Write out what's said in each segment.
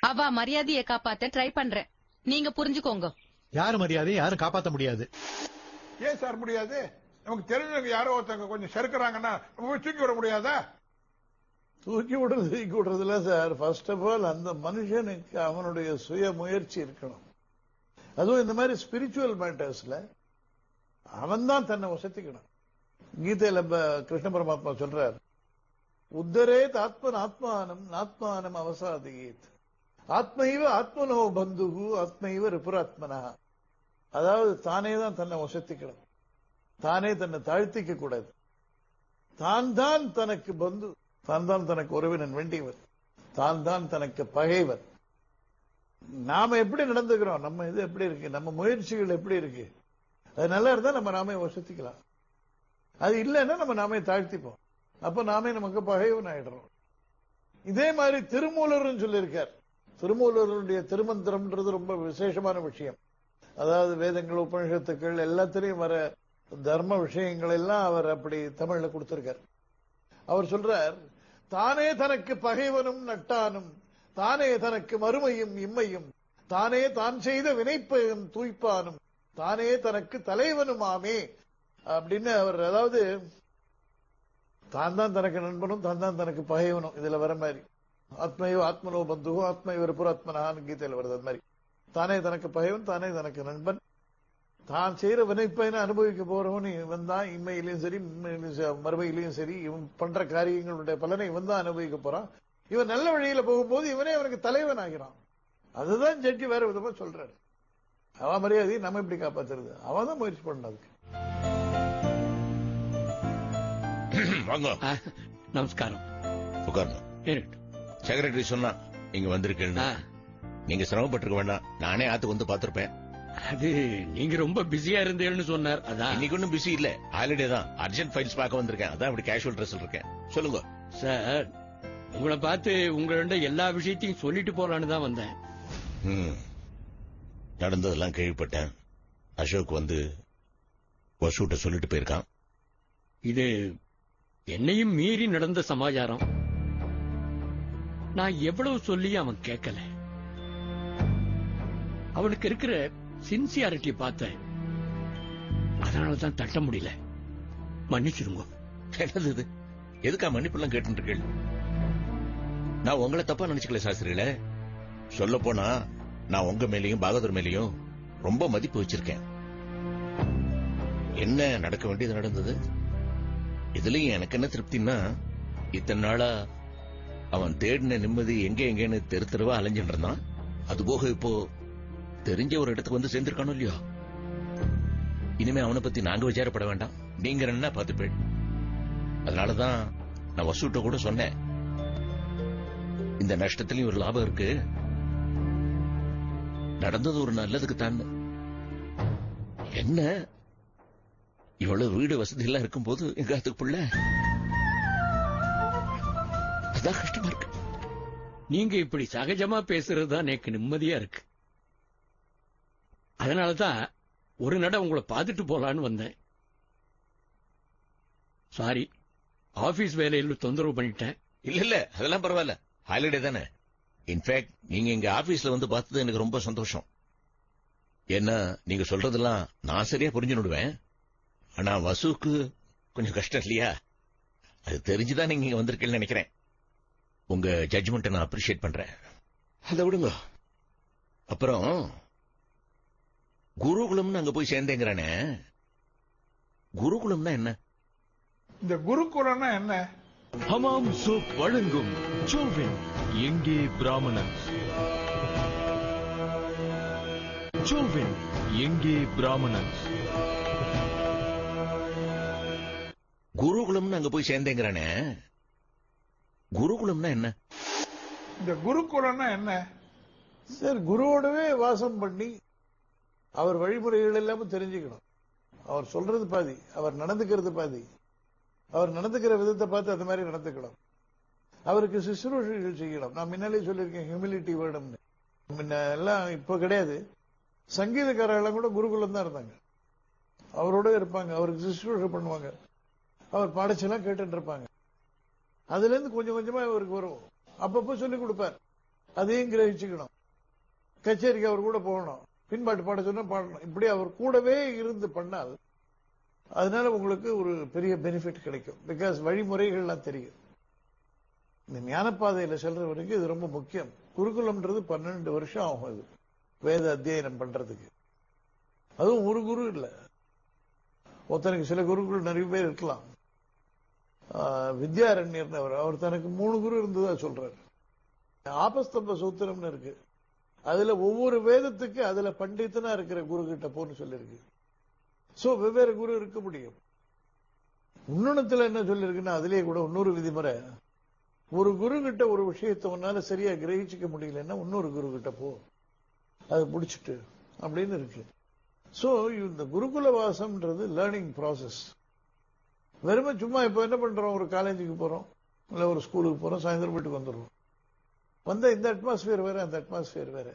அவ மரியாதையை காப்பாத்த ட்ரை பண்றேன். நீங்க புரிஞ்சுக்கோங்க. யாரு மரியாதை? யாரும் காப்பாத்த முடியாது. ஏன் சார் முடியாது? நமக்கு தெரிஞ்சவங்க யாரோ ஒருத்தவங்க கொஞ்சம் செருக்குறாங்கன்னா தூக்கி விட முடியாதா? தூக்கி விடுறது தூக்கி விடுறதுல சார். ஃபர்ஸ்ட் ஆஃப் ஆல் அந்த மனுஷனுக்கு அவனுடைய சுய முயற்சி இருக்கணும். அதுவும் இந்த மாதிரி ஸ்பிரிச்சுவல் மேட்டர்ஸ்ல அவன் தான் தன்னை வசதிக்கணும் கீதையில கிருஷ்ண பரமாத்மா சொல்றார் உத்தரேத் ஆத்மன் ஆத்மானம் நாத்மானம் அவசாதியேத். ஆத்மைவ ஆத்மனோ பந்துகு ஆத்மைவ ரிபுராத்மனா. அதாவது தானே தான் தன்னை வசத்திக்கணும் தானே தன்னை தாழ்த்திக்க கூடாது. தான் தான் தனக்கு பந்து தான் தான் தனக்கு உறவினன் வேண்டியவர். தான் தான் தனக்கு பகைவர். நாம எப்படி நடந்துக்கிறோம்? நம்ம இது எப்படி இருக்கு? நம்ம முயற்சிகள் எப்படி இருக்கு? அது நல்லா இருந்தா நம்ம நாமே வசத்திக்கலாம். அது இல்லைன்னா நம்ம நாமே தாழ்த்திப்போம். அப்ப நாமே நமக்கு பகைவன் ஆயிடுறோம். இதே மாதிரி திருமூலர்னு சொல்லியிருக்கார். திருமூலருடைய திருமந்திரம்ன்றது ரொம்ப விசேஷமான விஷயம். அதாவது வேதங்கள் உபனிஷத்துக்கள் எல்லாத்திலையும் வர தர்ம விஷயங்கள் எல்லாம் அவர் அப்படி தமிழ்ல கொடுத்திருக்கார். அவர் சொல்றார் தானே தனக்கு பகைவனும் நட்டானும் தானே தனக்கு மறுமையும் இம்மையும் தானே தான் செய்த வினைப்பையும் தூய்ப்பானும் தானே தனக்கு தலைவனுமாமே அப்படின்னு அவர் அதாவது தான் தான் தனக்கு நண்பனும் தான் தான் தனக்கு பகைவனும் இதுல வர மாதிரி. ஆத்மையோ ஆத்மனோ பந்துகோ ஆத்மையோ புறாத்மனான்னு கீதையில வருது அது மாதிரி. தானே தனக்கு பகைவன் தானே தனக்கு நண்பன். தான் செய்யற வினைப்பயனை அனுபவிக்க போறவன் இவன் தான் இம்மையிலையும் சரி மறுமையிலையும் சரி இவன் பண்ற காரியங்களுடைய பலனை இவன் தான் அனுபவிக்க போறான். இவன் நல்ல வழியில போகும்போது இவனே அவனுக்கு தலைவன் ஆகிறான். அதுதான் ஜட்ஜி வேற விதமா சொல்றாரு. அவன் மரியாதையை நம்ம எப்படி காப்பாத்துறது. அவன் தான் முயற்சி பண்ணணும் அதுக்கு. வாங்க. நமஸ்காரம். உட்காரணும். செக்ரட்டரி சொன்னா இங்க வந்திருக்கேன்னு. நீங்க சிரமப்பட்டிருக்க வேண்டாம். நானே ஆத்து வந்து பாத்திருப்பேன் அது நீங்க ரொம்ப பிஸியா இருந்தேன்னு சொன்னார். அதான். இன்னைக்கு ஒன்னும் பிஸி இல்ல. ஹாலிடே தான். அர்ஜென்ட் ஃபைல்ஸ் பார்க்க வந்திருக்கேன். அதான் அப்படி கேஷுவல் ட்ரெஸ்ல இருக்கேன். சொல்லுங்க. சார் உங்களை பார்த்து உங்கள்ட்ட எல்லா விஷயத்தையும் சொல்லிட்டு போலான்னு தான் வந்தேன். நடந்ததெல்லாம் கேள்விப்பட்டேன். அசோக் வந்து வசூட்ட சொல்லிட்டு போயிருக்கான். இது என்னையும் மீறி நடந்த சமாச்சாரம். நான் எவ்வளவு சொல்லி அவன் கேட்கல. அவனுக்கு இருக்கிற சின்சியாரிட்டி பார்த்தேன். அதனாலதான் தட்ட முடியல. மன்னிச்சிருங்க என்னது இது? எதுக்கா மன்னிப்பெல்லாம் கேட்டுருக்கீள் நான் உங்களை தப்பா நினைச்சுக்கல சாஸ்திரிகளே. சொல்ல போனா நான் உங்க மேலயும் பாகதூர் மேலயும் ரொம்ப மதிப்பு வச்சிருக்கேன். என்ன நடக்க வேண்டியது நடந்தது? இதுலயும் எனக்கு என்ன திருப்தின்னா இத்தனை நாளா அவன் தேடின நிம்மதி எங்க எங்கன்னு தெரு தெருவா அலைஞ்சிட்டு இருந்தான். அது போக இப்போ தெரிஞ்ச ஒரு இடத்துக்கு வந்து சேர்ந்திருக்கானோ இல்லையோ? இனிமே அவனை பத்தி நாங்க விசாரப்பட வேண்டாம். நீங்க என்ன பார்த்துப்பேன் அதனாலதான் நான் வசூட்ட கூட சொன்னேன். இந்த நஷ்டத்திலயும் ஒரு லாபம் இருக்கு. நடந்தது ஒரு நல்லதுக்கு தான். என்ன? இவ்வளவு வீடு வசதி எல்லாம் இருக்கும்போது எங்க அதுக்கு அதான் கஷ்டமா இருக்கு. நீங்க இப்படி சகஜமா பேசுறது தான் எனக்கு நிம்மதியா இருக்கு. அதனாலதான் ஒரு நட உங்களை பார்த்துட்டு போலான்னு வந்தேன். சாரி ஆபீஸ் வேலையில தொந்தரவு பண்ணிட்டேன். இல்ல இல்ல அதெல்லாம் பரவாயில்ல. ஹாலிடே தானே. இன்ஃபேக்ட் நீங்க எங்க ஆபீஸ்ல வந்து பார்த்தது எனக்கு ரொம்ப சந்தோஷம். ஏன்னா நீங்க சொல்றதெல்லாம் நான் சரியா புரிஞ்சுடுவேன் ஆனா வசுக்கு கொஞ்சம் கஷ்டம் இல்லையா? அது தெரிஞ்சுதான் நீங்க வந்திருக்கீங்கன்னு நினைக்கிறேன். உங்க ஜட்ஜ்மெண்ட்டை நான் அப்ரிஷியேட் பண்றேன். அதை விடுங்க. அப்புறம் குருகுலம்னு அங்க போய் சேர்ந்தேங்கிறானே. குருகுலம்னா என்ன? இந்த குருகுலம்னா என்ன? ஹமாம் சோப் வழங்கும் சோவின் எங்கே பிராமணன்? சோவின் எங்கே பிராமணன்? குருகுலம்னு அங்க போய் சேர்ந்தேங்கிறானே. குருகுலம்னா என்ன? இந்த குருகுலம்னா என்ன? சார் குருவோடவே வாசம் பண்ணி அவர் வழிமுறைகள் எல்லாமே தெரிஞ்சுக்கணும். அவர் சொல்றது பாதி அவர் நடந்துக்கிறது பாதி. அவர் நடந்துக்கிற விதத்தை பார்த்து அது மாதிரி நடந்துக்கணும். அவருக்கு சுசுரூஷைகள் செய்யணும். நான் முன்னாலே சொல்லியிருக்கேன் ஹியூமிலிட்டி வேர்டும்னு முன்ன எல்லாம் இப்போ கிடையாது. சங்கீதக்காரர்கள் கூட குருகுலம் தான் இருந்தாங்க. அவரோட இருப்பாங்க அவருக்கு சுசுரூஷை பண்ணுவாங்க. அவர் பாடச்செல்லாம் கேட்டுட்டு இருப்பாங்க. அதுல இருந்து கொஞ்சம் கொஞ்சமா இவருக்கு வரும். அப்பப்போ சொல்லிக் கொடுப்பார். அதையும் கிரகிச்சுக்கணும். கச்சேரிக்கு அவர் கூட போகணும். பின்பாட்டு பாட சொன்னா பாடணும். இப்படி அவர் கூடவே இருந்து பண்ணால் அதனால உங்களுக்கு ஒரு பெரிய பெனிஃபிட் கிடைக்கும். பிகாஸ் வழிமுறைகள்லாம் தெரியும். இந்த ஞானப்பாதையில செல்றவருக்கு இது ரொம்ப முக்கியம். குருகுலம்ன்றது பன்னெண்டு வருஷம் ஆகும் இது வேத அத்தியனம் பண்றதுக்கு. அதுவும் ஒரு குரு இல்ல. ஒருத்தனுக்கு சில குருக்கள் நிறைய பேர் இருக்கலாம். வித்யாரண்யர்னு அவர் அவர் தனக்கு மூணு குரு இருந்ததா சொல்றாரு. ஆபஸ்தம்ப சூத்திரம்னு இருக்கு. அதுல ஒவ்வொரு வேதத்துக்கு அதுல பண்டித்தனா இருக்கிற குரு கிட்ட போன்னு சொல்லியிருக்கு சோ வெவ்வேறு குரு இருக்க முடியும். உன்னணத்துல என்ன சொல்லிருக்குன்னா அதுலயே கூட இன்னொரு விதிமுறை. ஒரு குரு கிட்ட ஒரு விஷயத்தை உன்னால சரியா கிரகிச்சுக்க முடியலன்னா இன்னொரு குரு கிட்ட போ. அதை பிடிச்சிட்டு அப்படின்னு இருக்கு. சோ இந்த குருகுல வாசம்ன்றது லேர்னிங் ப்ராசஸ் வெறுமை சும்மா இப்போ என்ன பண்றோம்? ஒரு காலேஜுக்கு போறோம். இல்ல ஒரு ஸ்கூலுக்கு போறோம். சாயந்தரம் வீட்டுக்கு வந்துடுறோம். வந்தால் இந்த அட்மாஸ்பியர் வேற அந்த அட்மாஸ்பியர் வேற.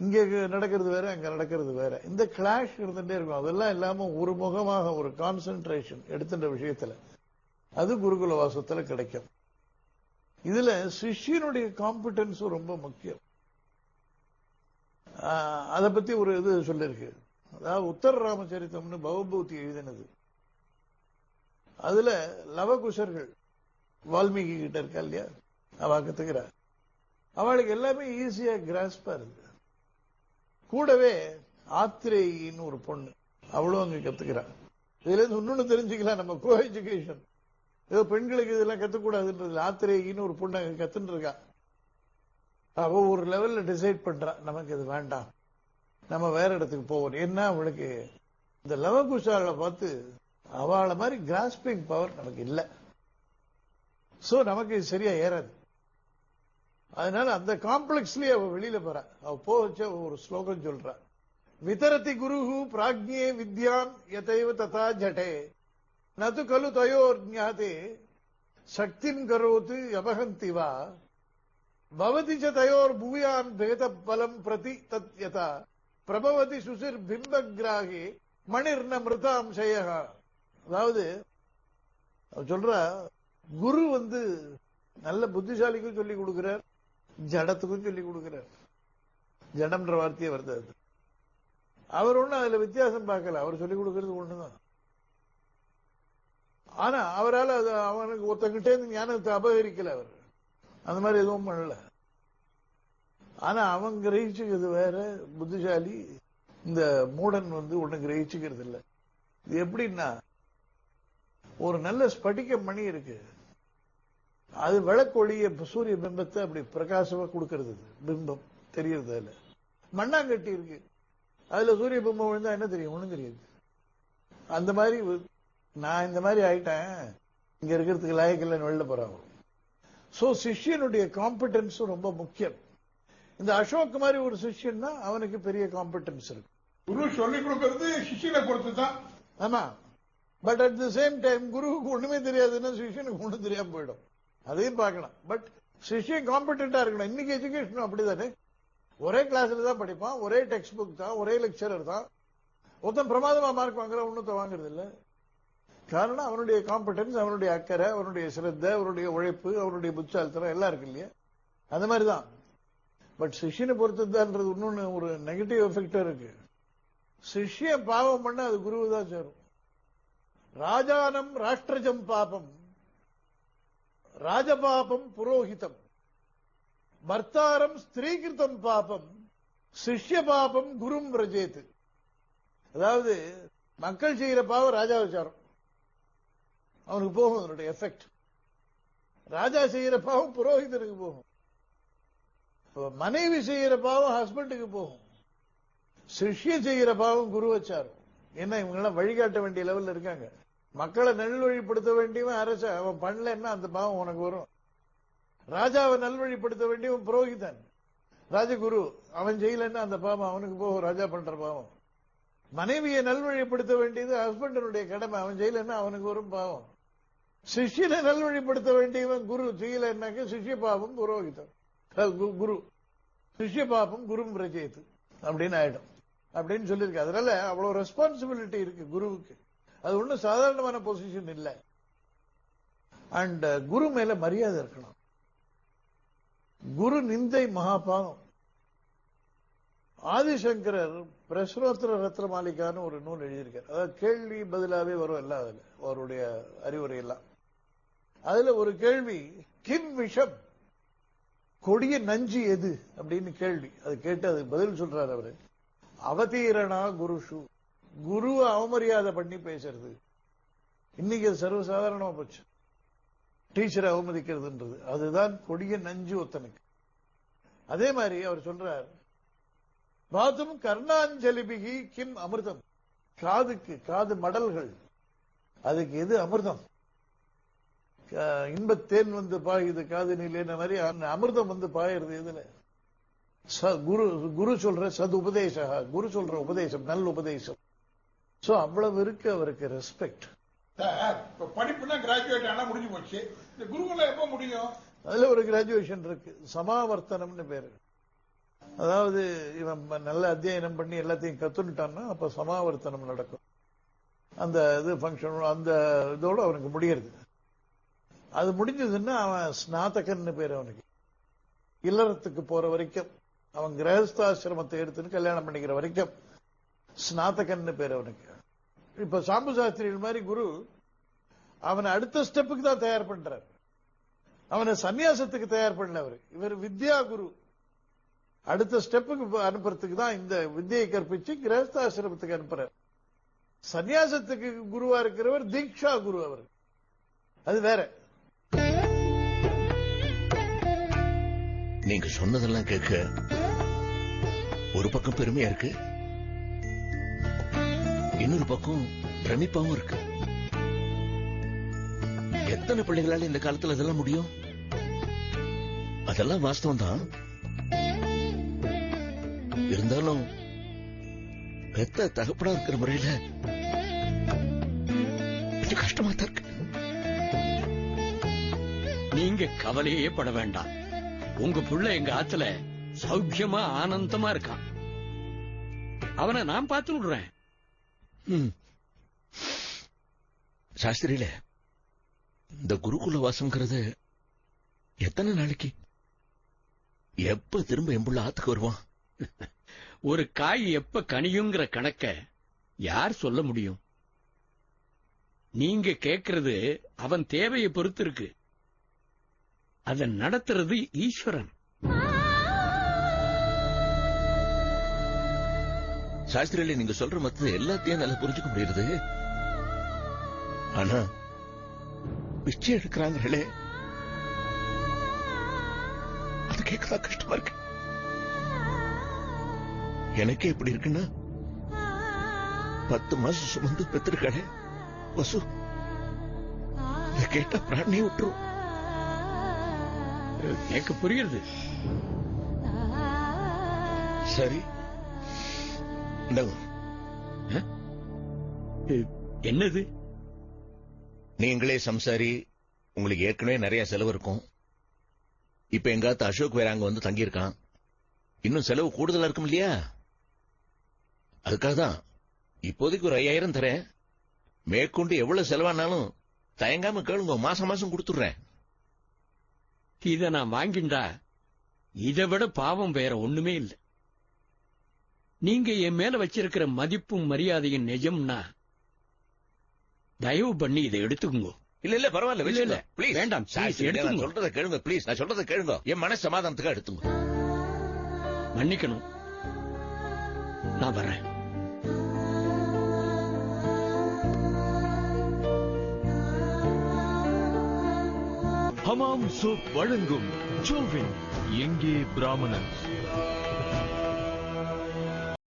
இங்க நடக்கிறது வேற அங்க நடக்கிறது வேற. இந்த கிளாஷ் இருந்துட்டே இருக்கும். அதெல்லாம் இல்லாம ஒரு முகமாக ஒரு கான்சென்ட்ரேஷன் எடுத்துட்ட விஷயத்துல அது குருகுல வாசத்துல கிடைக்கும். இதுல சிஷியனுடைய காம்பிடன்ஸும் ரொம்ப முக்கியம். அதை பத்தி ஒரு இது சொல்லிருக்கு. அதாவது உத்தர ராமச்சரித்தம்னு பவபூதி எழுதினது. அதுல லவகுஷர்கள் வால்மீகி கிட்ட இருக்கா இல்லையா? அவ கத்துக்கிறா. அவளுக்கு எல்லாமே ஈஸியா கிராஸ்பா இருக்கு. கூடவே ஆத்திரேயின்னு ஒரு பொண்ணு அவளும் அங்க கத்துக்கிறா. இதுல இருந்து இன்னொன்னு தெரிஞ்சுக்கலாம் நம்ம கோ எஜுகேஷன் ஏதோ பெண்களுக்கு இதெல்லாம் கத்துக்கூடாதுன்றது ஆத்திரேயின்னு ஒரு பொண்ணு அங்க கத்துன்னு இருக்கா. அவ ஒரு லெவல்ல டிசைட் பண்றா நமக்கு இது வேண்டாம். நம்ம வேற இடத்துக்கு போவோம். என்ன அவளுக்கு? இந்த லவகுஷாவை பார்த்து அவளை மாதிரி கிராஸ்பிங் பவர் நமக்கு இல்லை. சோ நமக்கு இது சரியா ஏறாது. அதனால அந்த காம்ப்ளெக்ஸ்லயே அவ வெளியில போறா. அவ போச்ச ஒரு ஸ்லோகம் சொல்றா. விதரதி குருஹு பிராக்ஞே வித்யான் எதைவ ததா ஜடே. நது கலு தயோர் ஞாதே சக்தின் கரோத்து அபகந்தி வா. பவதி ச தயோர் பூயான் பேத பலம் பிரதி தத் யதா. பிரபவதி சுசிர் பிம்பகிராகி மணிர்ன மிருதாம் அதாவது அவர் சொல்றா குரு வந்து நல்ல புத்திசாலிக்கும் சொல்லி கொடுக்கிறார் ஜடத்துக்கும் சொல்லி கொடுக்கிறார். ஜடம்ன்ற வார்த்தையே வருது அது. அவர் ஒண்ணும் அதுல வித்தியாசம் பார்க்கல. அவர் சொல்லி கொடுக்கிறது ஒண்ணுதான். ஆனா அவரால் அது அவனுக்கு ஒருத்தங்கிட்டே இருந்து ஞானத்தை அபகரிக்கல அவர். அந்த மாதிரி எதுவும் பண்ணல. ஆனா அவன் கிரகிச்சுக்கிறது வேற புத்திசாலி இந்த மூடன் வந்து ஒண்ணு கிரகிச்சுக்கிறது இல்ல இது எப்படின்னா ஒரு நல்ல ஸ்படிக மணி இருக்கு. அது விளக்கொளிய சூரிய பிம்பத்தை அப்படி பிரகாசமா கொடுக்கறது பிம்பம் தெரியறது அதுல. மண்ணாங்கட்டி இருக்கு. அதுல சூரிய பிம்பம் விழுந்தா என்ன தெரியும்? ஒண்ணும் தெரியாது. அந்த மாதிரி நான் இந்த மாதிரி ஆயிட்டேன். இங்க இருக்கிறதுக்கு லாயக்கில்லைன்னு வெளில போறாங்க. சோ சிஷ்யனுடைய காம்பிடன்ஸும் ரொம்ப முக்கியம். இந்த அசோக் மாதிரி ஒரு சிஷ்யன் தான் அவனுக்கு பெரிய காம்பிடன்ஸ் இருக்கு. குரு சொல்லிக் கொடுக்கறது சிஷியனை பொறுத்து தான் ஆமா. But at the same time குருவுக்கு ஒண்ணுமே தெரியாதுன்னா சிஷ்யனுக்கு ஒண்ணும் தெரியாம போயிடும். அதையும் பார்க்கலாம். பட் சிஷ்யன் காம்பிடண்டா இருக்கணும். இன்னைக்கு எஜுகேஷன் அப்படிதானே? ஒரே கிளாஸ்ல தான் படிப்பான். ஒரே டெக்ஸ்ட் புக் தான். ஒரே லெக்சரர் தான். ஒருத்தன் பிரமாதமா மார்க் வாங்குற ஒண்ணுத்த வாங்குறது இல்ல காரணம் அவனுடைய காம்படன்ஸ் அவனுடைய அக்கறை அவனுடைய சிரத்த அவனுடைய உழைப்பு அவனுடைய புத்தாலத்தனம் எல்லாம் இருக்கு இல்லையா? அந்த மாதிரி தான் பட் சிஷ்யனை பொறுத்ததுதான்றது இன்னொன்னு ஒரு நெகட்டிவ் எஃபெக்டா இருக்கு. சிஷ்யன் பாவம் பண்ண அது குருவு தான் சேரும். ராஜானம் ராஷ்டிரஜம் பாபம். ராஜபாபம் புரோஹிதம். பர்த்தாரம் ஸ்திரீகிருத்தம் பாபம். சிஷ்ய பாபம் குரும் ரஜேத்து அதாவது மக்கள் செய்கிற பாவம் ராஜா விசாரம் அவனுக்கு போகும் அதனுடைய எஃபெக்ட் ராஜா செய்கிற பாவம் புரோஹிதனுக்கு போகும். மனைவி செய்கிற பாவம் ஹஸ்பண்டுக்கு போகும். சிஷ்யம் செய்கிற பாவம் குரு வச்சாரும். என்ன இவங்க எல்லாம் வழிகாட்ட வேண்டிய லெவல்ல இருக்காங்க. மக்களை நல்வழிப்படுத்த வேண்டியவன் அரச அவன் பண்ணலன்னா அந்த பாவம் உனக்கு வரும்? ராஜாவை நல்வழிப்படுத்த வேண்டியவன் புரோகிதன். ராஜகுரு அவன் ஜெயிலன்னா அந்த பாவம் அவனுக்கு போகும் ராஜா பண்ற பாவம். மனைவியை நல்வழிப்படுத்த வேண்டியது ஹஸ்பண்டனுடைய கடமை அவன் ஜெயிலன்னா அவனுக்கு வரும் பாவம். சிஷியனை நல்வழிப்படுத்த வேண்டியவன் குரு செய்யலன்னாக்க சிஷ்ய பாவம் புரோகிதம் குரு. சிஷ்ய பாபம் குரும் ரஜயத்து அப்படின்னு ஆயிடும். அப்படின்னு சொல்லியிருக்கு. அதனால அவ்வளவு ரெஸ்பான்சிபிலிட்டி இருக்கு குருவுக்கு. அது ஒண்ணும் சாதாரணமான பொசிஷன் இல்லை. அண்ட் குரு மேல மரியாதை இருக்கணும். குரு நிந்தை மகாபாவம். ஆதிசங்கரர் பிரஸ்னோத்தர ரத்ன மாளிகான்னு ஒரு நூல் எழுதியிருக்கார். அதாவது கேள்வி பதிலாவே வரும் எல்லாம் அதுல அவருடைய அறிவுரை எல்லாம் அதுல ஒரு கேள்வி கிம் விஷம்? கொடிய நஞ்சு எது? அப்படின்னு கேள்வி. அது கேட்டு அதுக்கு பதில் சொல்றாரு அவரு. அவதீரணா குருஷு. குருவை அவமரியாதை பண்ணி பேசுறது. இன்னைக்கு அது சர்வசாதாரணமா போச்சு. டீச்சரை அவமதிக்கிறதுன்றது. அதுதான் கொடிய நஞ்சு ஒத்தனுக்கு. அதே மாதிரி அவர் சொல்றார் பாத்தும் கர்ணாஞ்சலிபிகி கிம் அமிர்தம். காதுக்கு காது மடல்கள். அதுக்கு எது அமிர்தம்? இன்பத்தேன் வந்து பாயுது காது நீலேன மாதிரி அமிர்தம் வந்து பாயுறது எதுல? குரு குரு சொல்ற சது உபதேச குரு சொல்ற உபதேசம் நல்ல உபதேசம். சோ அவ்வளவு இருக்கு அவருக்கு ரெஸ்பெக்ட் படிப்புனா கிராஜுவேட் ஆனா முடிஞ்சு போச்சு. இந்த குருகுலம் எப்ப முடியும்? அதுல ஒரு கிராஜுவேஷன் இருக்கு. சமாவர்த்தனம்னு பேரு. அதாவது இவன் நல்ல அத்தியனம் பண்ணி எல்லாத்தையும் கத்துனுட்டான்னா அப்ப சமாவர்த்தனம் நடக்கும். அந்த இது ஃபங்க்ஷன் அந்த இதோட அவனுக்கு முடியறது. அது முடிஞ்சதுன்னா அவன் ஸ்நாதகன்னு பேரு அவனுக்கு. இல்லறத்துக்கு போற வரைக்கும். அவன் கிரகஸ்தாசிரமத்தை எடுத்துன்னு கல்யாணம் பண்ணிக்கிற வரைக்கும் ஸ்நாதகன்னு பேரு அவனுக்கு. இப்ப சாம்பு சாஸ்திரிகள் மாதிரி குரு அவனை அடுத்த ஸ்டெப்புக்கு தான் தயார் பண்றார். அவனை சன்னியாசத்துக்கு தயார் பண்ணல அவர் இவர் வித்யா குரு. அடுத்த ஸ்டெப்புக்கு அனுப்புறதுக்கு தான் இந்த வித்தியை கற்பிச்சு கிரகஸ்தாசிரமத்துக்கு அனுப்புறார். சன்னியாசத்துக்கு குருவா இருக்கிறவர் தீக்ஷா குரு அவர். அது வேற. நீங்க சொன்னதெல்லாம் கேட்க ஒரு பக்கம் பெருமையா இருக்கு. இன்னொரு பக்கம் பிரமிப்பாவும் இருக்கு. எத்தனை பிள்ளைகளால இந்த காலத்துல அதெல்லாம் முடியும்? அதெல்லாம் வாஸ்தவம் தான் இருந்தாலும் பெத்த தகப்படா இருக்கிற முறையில கஷ்டமா தான் இருக்கு. நீங்க கவலையே பட வேண்டாம். உங்க புள்ள எங்க ஆத்துல சௌக்கியமா ஆனந்தமா இருக்கான். அவனை நான் பார்த்து விடுறேன். சாஸ்திரியில இந்த குருகுல வாசம்ங்கிறது எத்தனை நாளைக்கு? எப்ப திரும்ப எம்புள்ள ஆத்துக்கு வருவான்? ஒரு காய் எப்ப கனியுங்கிற கணக்க யார் சொல்ல முடியும்? நீங்க கேக்குறது அவன் தேவையை பொறுத்து இருக்கு. அதை நடத்துறது ஈஸ்வரன். சாஸ்திரியில நீங்க சொல்ற மத்த எல்லாத்தையும் நல்லா புரிஞ்சுக்க முடியுது ஆனா பிச்சை எடுக்கிறாங்களே. அது கேட்கதான் கஷ்டமா இருக்கு. எனக்கே எப்படி இருக்குன்னா பத்து மாசம் சுமந்து பெற்றிருக்காளே வசு இத கேட்டா பிராணியை விட்டுரும். எனக்கு புரியுது. சரி. என்னது? நீங்களே சம்சாரி உங்களுக்கு ஏற்கனவே நிறைய செலவு இருக்கும். இப்ப எங்காத்த அசோக் வேற அங்க வந்து தங்கியிருக்கான். இன்னும் செலவு கூடுதலா இருக்கும் இல்லையா? அதுக்காக தான். இப்போதைக்கு ஒரு ஐயாயிரம் தரேன். மேற்கொண்டு எவ்வளவு செலவானாலும் தயங்காம கேளுங்க மாசம் மாசம் கொடுத்துடுறேன். இத நான் வாங்கிண்டா? இதை விட பாவம் வேற ஒண்ணுமே இல்லை. நீங்க என் மேல வச்சிருக்கிற மதிப்பும் மரியாதையும் நிஜம்னா தயவு பண்ணி இதை எடுத்துக்கோங்க. இல்ல இல்ல பரவாயில்ல இல்ல, இல்ல. ப்ளீஸ் வேண்டாம், நான். சொல்றதை கேளுங்க ப்ளீஸ் நான் சொல்றதை கேளுங்க. என் மன சமாதானத்துக்கு எடுத்துங்க மன்னிக்கணும். நான் வரேன் ஹமாம் சோப் வழங்கும் ஜோவின் எங்கே பிராமணன்?